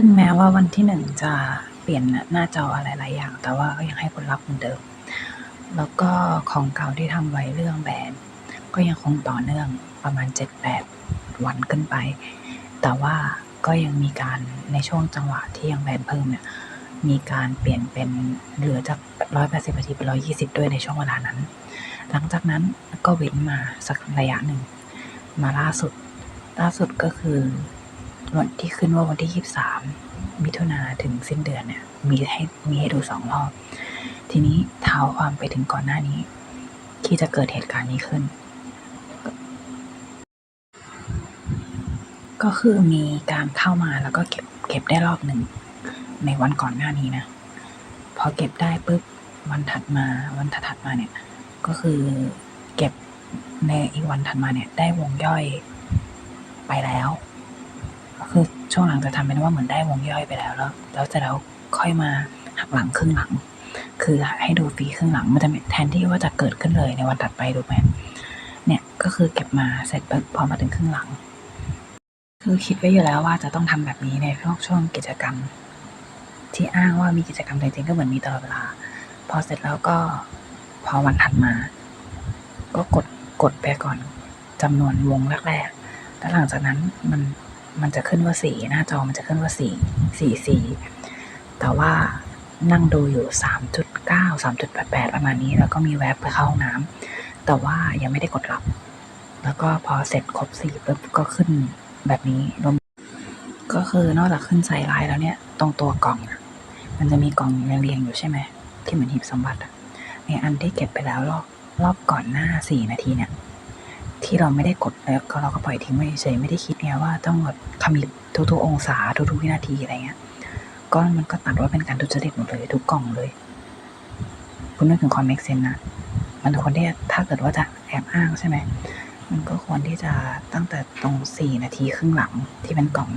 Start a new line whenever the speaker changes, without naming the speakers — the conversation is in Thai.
ถึงแม้ว่าวันที่หนึ่งจะเปลี่ยนหน้าจออะไรหลายอย่าง แต่ว่าก็ยังให้ผลลัพธ์เหมือนเดิม แล้วก็ของเก่าที่ทำไว้เรื่องแบรนด์ก็ยังคงต่อเนื่องประมาณ 7-8 วันขึ้นไป แต่ว่าก็ยังมีการในช่วงจังหวะที่ยังแบรนด์เพิ่มเนี่ยมีการเปลี่ยนเป็นเหลือจาก 180นาทีเป็น 120 ด้วยในช่วงเวลานั้น หลังจากนั้นก็เว้นมาสักระยะหนึ่ง มาล่าสุด ล่าสุดก็คือ วันที่ขึ้นว่าวันที่23มิถุนาถึงสิ้นเดือนเนี่ย มีให้มีให้ดูสองรอบ ทีนี้เท้าความไปถึงก่อนหน้านี้ ที่จะเกิดเหตุการณ์นี้ขึ้น ก็คือมีการเข้ามาแล้วก็เก็บเก็บได้รอบหนึ่งในวันก่อนหน้านี้นะ พอเก็บได้ปุ๊บวันถัดมาวันถัดมาเนี่ย ก็คือเก็บในอีกวันถัดมาเนี่ย ได้วงย่อยไปแล้ว ก็คือช่วงหลังจะทำเป็นว่าเหมือนได้วงย่อยไปแล้วแล้วแล้วจะแล้วค่อยมาหักหลังครึ่งหลัง คือให้ดูฟรีครึ่งหลังมันจะแทนที่ว่าจะเกิดขึ้นเลยในวันถัดไปถูไหมเนี่ยก็คือเก็บมาเสร็จพอมาถึงครึ่งหลัง คือคิดไว้อยู่แล้วว่าจะต้องทำแบบนี้ในช่วงช่วงกิจกรรม ที่อ้างว่ามีกิจกรรมจริงๆก็เหมือนมีตลอดเวลา พอเสร็จแล้วก็พอวันถัดมา ก็กดกดไปก่อนจำนวนวงแรกๆแล้วหลังจากนั้นมัน มันจะขึ้นว่าสี่หน้าจอมันจะขึ้นว่าสี่สี่สี่แต่ว่านั่งดูอยู่สามจุดเก้าสามจุดแปดแปดประมาณนี้ แล้วก็มีแวบไปเข้าห้องน้ำแต่ว่ายังไม่ได้กดรับ แล้วก็พอเสร็จครบสี่ปุ๊บก็ขึ้นแบบนี้รวมก็คือนอกจากขึ้นใส่ลายแล้วเนี่ย ตรงตัวกล่อง มันจะมีกล่องเรียงๆอยู่ใช่ไหมที่เหมือนหีบสมบัติอะในอันที่เก็บไปแล้วรอบรอบก่อนหน้าสี่นาทีเนี่ย ที่เราไม่ได้กดแล้วก็เราก็ปล่อยทิ้งไว้เฉยไม่ได้คิดไงว่าต้องแบบขมิบทุกๆองศาทุกๆวินาทีอะไรเงี้ยก็มันก็ตัดว่าเป็นการทุจริตหมดเลยทุกกล่องเลย คุณนึกถึงความเมกเซนนะมันควรที่ถ้าเกิดว่าจะแอบอ้างใช่ไหมมันก็ควรที่จะตั้งแต่ตรงสี่นาทีครึ่งหลังที่เป็นกล่อง